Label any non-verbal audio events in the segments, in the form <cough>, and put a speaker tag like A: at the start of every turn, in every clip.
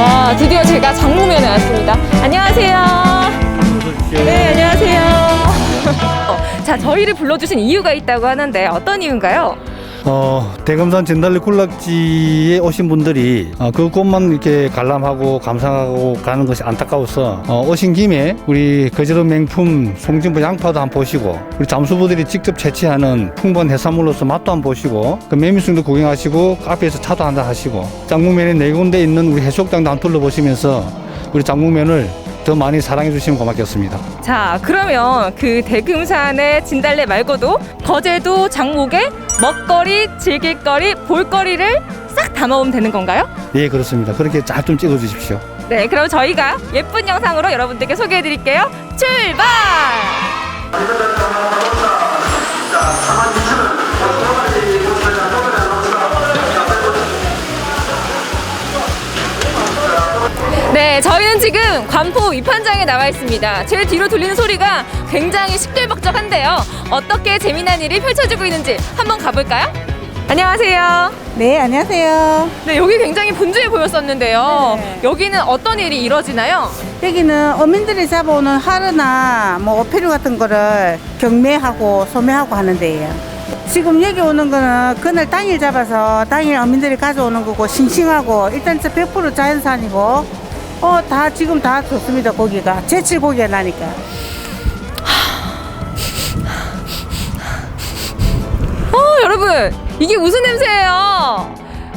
A: 와, 드디어 제가 장무면에 왔습니다. 안녕하세요. 네, 안녕하세요. <laughs> 자, 저희를 불러주신 이유가 있다고 하는데 어떤 이유인가요?
B: 어, 대금산 진달래 군락지에 오신 분들이 어, 그곳만 이렇게 관람하고 감상하고 가는 것이 안타까워서 어, 오신 김에 우리 거제도 명품 송진부 양파도 한번 보시고 우리 잠수부들이 직접 채취하는 풍부한 해산물로서 맛도 한번 보시고 그 매미승도 구경하시고 카페에서 차도 한잔 하시고 장무면에 네 군데 있는 우리 해수욕장도 한번 둘러보시면서 우리 장무면을 더 많이 사랑해 주시면 고맙겠습니다.
A: 자, 그러면 그 대금산의 진달래 말고도 거제도 장목에 먹거리, 즐길거리, 볼거리를 싹 담아오면 되는 건가요?
B: 예, 그렇습니다. 그렇게 잘 좀 찍어 주십시오.
A: 네, 그럼 저희가 예쁜 영상으로 여러분들께 소개해 드릴게요. 출발! 지금 관포 위판장에 나와 있습니다. 제 뒤로 들리는 소리가 굉장히 시끌벅적한데요. 어떻게 재미난 일이 펼쳐지고 있는지 한번 가볼까요? 안녕하세요.
C: 네, 안녕하세요.
A: 네, 여기 굉장히 분주해 보였었는데요.
C: 네.
A: 여기는 어떤 일이 이루어지나요?
C: 여기는 어민들이 잡아오는 하르나 뭐 어패류 같은 거를 경매하고 소매하고 하는 데예요. 지금 여기 오는 거는 그날 당일 잡아서 당일 어민들이 가져오는 거고 싱싱하고 일단 진짜 100% 자연산이고 어 다 지금 다 좋습니다 고기가 제칠 고기가 나니까
A: 어, 여러분, 이게 무슨 냄새예요?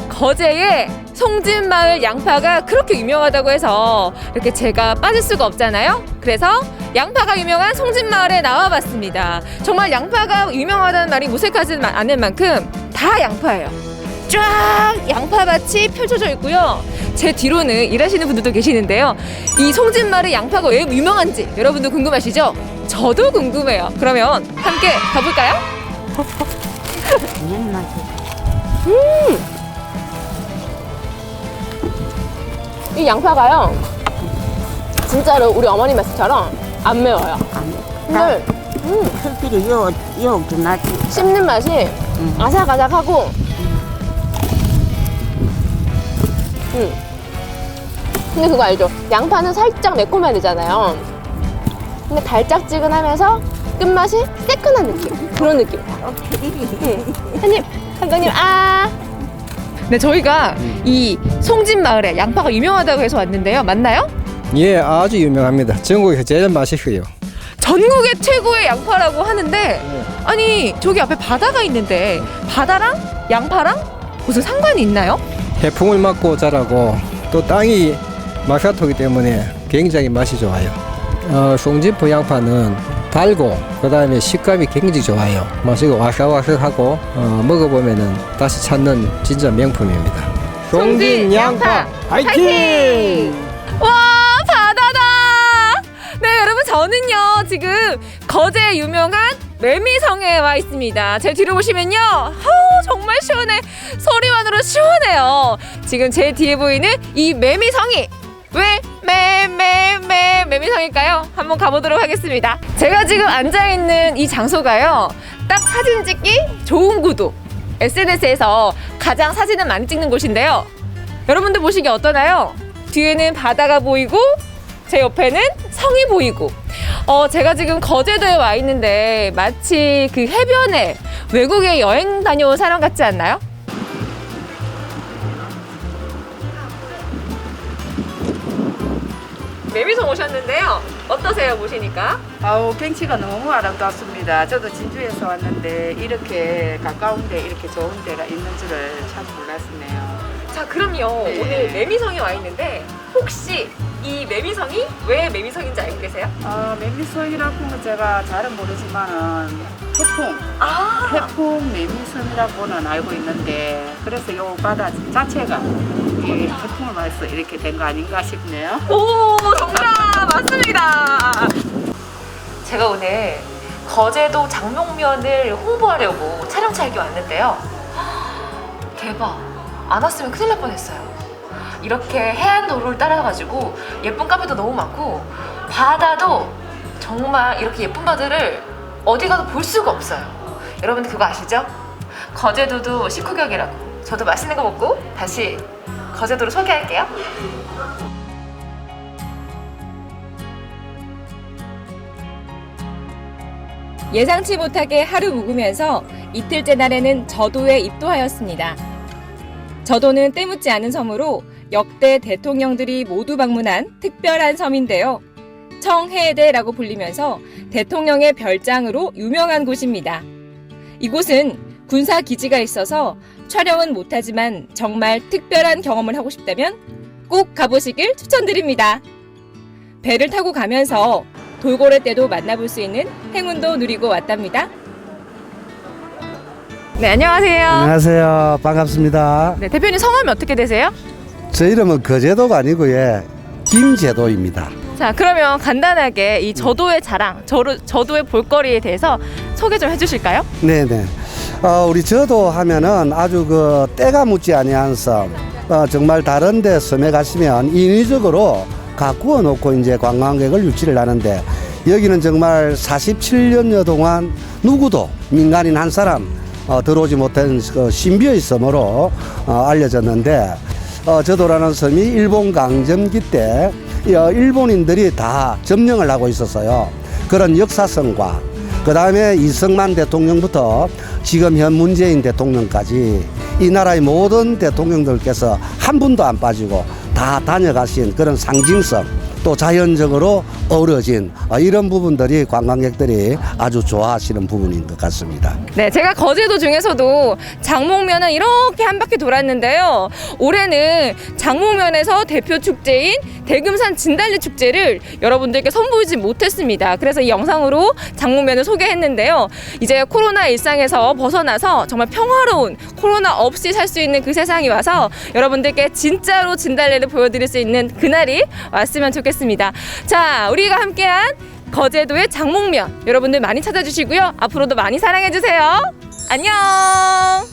A: 거제의 송진마을 양파가 그렇게 유명하다고 해서 이렇게 제가 빠질 수가 없잖아요. 그래서 양파가 유명한 송진마을에 나와봤습니다. 정말 양파가 유명하다는 말이 무색하지 마- 않을 만큼 다 양파예요. 쫙 양파밭이 펼쳐져 있고요. 제 뒤로는 일하시는 분들도 계시는데요. 이 송진마을의 양파가 왜 유명한지 여러분도 궁금하시죠? 저도 궁금해요. 그러면 함께 가볼까요? 이 양파가요 진짜로 우리 어머니 말씀처럼 안 매워요 근데
C: 흙들이 요, 요, 나지.
A: 씹는 맛이 아삭아삭하고 음. 근데 그거 알죠? 양파는 살짝 매콤해야 되잖아요 근데 달짝지근하면서 끝맛이 새끈한 느낌 그런 느낌 한입 감독님 아 네, 저희가 이 송진 마을에 양파가 유명하다고 해서 왔는데요. 맞나요?
D: 예, 아주 유명합니다. 전국에서 제일 맛있어요.
A: 전국의 최고의 양파라고 하는데 아니 저기 앞에 바다가 있는데 바다랑 양파랑 무슨 상관이 있나요?
D: 해풍을 맞고 자라고 또 땅이 마샤토기 때문에 굉장히 맛이 좋아요. 어, 송진포 양파는 달고 그 다음에 식감이 굉장히 좋아요. 맛이고 와삭와삭하고 어, 먹어보면은 다시 찾는 진짜 명품입니다. 송진 양파 화이팅!
A: 와 바다다! 네 여러분 저는요 지금 거제 유명한 매미성에 와 있습니다. 제 뒤로 보시면요, 어우, 정말 시원해. 소리만으로 시원해요. 지금 제 뒤에 보이는 이 매미성이 왜 매매매 매미성일까요? 한번 가보도록 하겠습니다. 제가 지금 앉아 있는 이 장소가요, 딱 사진 찍기 좋은 구도. SNS에서 가장 사진을 많이 찍는 곳인데요. 여러분들 보시기 어떠나요? 뒤에는 바다가 보이고 제 옆에는 성이 보이고 어 제가 지금 거제도에 와 있는데 마치 그 해변에 외국에 여행 다녀온 사람 같지 않나요? 매미성 오셨는데요. 어떠세요 보시니까?
E: 아우 경치가 너무 아름답습니다. 저도 진주에서 왔는데 이렇게 가까운데 이렇게 좋은 데가 있는 줄을 참 몰랐네요.
A: 자 그럼요
E: 네.
A: 오늘 매미성에 와 있는데 혹시 이 매미성이 왜 매미성인지 알고 계세요?
E: 어, 매미성이라고는 제가 잘은 모르지만은 해풍,
A: 아
E: 해풍 매미성이라고는 알고 있는데 그래서 요 바다 자체가 이 해풍을 봐서 이렇게 된 거 아닌가 싶네요.
A: 오 정답 맞습니다. 제가 오늘 거제도 장롱면을 홍보하려고 촬영차 여기 왔는데요. 대박 안 왔으면 큰일 날 뻔했어요. 이렇게 해안 도로를 따라가지고 예쁜 카페도 너무 많고 바다도 정말 이렇게 예쁜 바다를 어디 가도 볼 수가 없어요. 여러분들 그거 아시죠? 거제도도 식후경이라고. 저도 맛있는 거 먹고 다시 거제도를 소개할게요. 예상치 못하게 하루 묵으면서 이틀째 날에는 저도에 입도하였습니다. 저도는 때묻지 않은 섬으로 역대 대통령들이 모두 방문한 특별한 섬인데요. 청해대라고 불리면서 대통령의 별장으로 유명한 곳입니다. 이곳은 군사 기지가 있어서 촬영은 못하지만 정말 특별한 경험을 하고 싶다면 꼭 가보시길 추천드립니다. 배를 타고 가면서 돌고래 때도 만나볼 수 있는 행운도 누리고 왔답니다. 네, 안녕하세요.
F: 안녕하세요. 반갑습니다.
A: 네, 대표님 성함이 어떻게 되세요?
F: 저 이름은 거제도가 아니고 예, 김제도입니다.
A: 자, 그러면 간단하게 이 저도의 자랑, 저도, 저도의 볼거리에 대해서 소개 좀 해주실까요?
F: 네네. 어, 우리 저도 하면은 아주 그 때가 묻지 아니한 섬. 어, 정말 다른데 섬에 가시면 인위적으로 가꾸어 놓고 이제 관광객을 유치를 하는데 여기는 정말 47년여 동안 누구도 민간인 한 사람 어, 들어오지 못한 그 신비의 섬으로 어, 알려졌는데 어, 저도라는 섬이 일본 강점기 때 어, 일본인들이 다 점령을 하고 있었어요. 그런 역사성과 그 다음에 이승만 대통령부터 지금 현 문재인 대통령까지 이 나라의 모든 대통령들께서 한 분도 안 빠지고 다 다녀가신 그런 상징성 또 자연적으로 어우러진 어, 이런 부분들이 관광객들이 아주 좋아하시는 부분인 것 같습니다.
A: 네, 제가 거제도 중에서도 장목면은 이렇게 한 바퀴 돌았는데요. 올해는 장목면에서 대표 축제인 대금산 진달래 축제를 여러분들께 선보이지 못했습니다. 그래서 이 영상으로 장목면을 소개했는데요. 이제 코로나 일상에서 벗어나서 정말 평화로운 코로나 없이 살 수 있는 그 세상이 와서 여러분들께 진짜로 진달래를 보여드릴 수 있는 그날이 왔으면 좋겠습니다. 자, 우리가 함께한 거제도의 장목면 여러분들 많이 찾아주시고요. 앞으로도 많이 사랑해주세요. 안녕!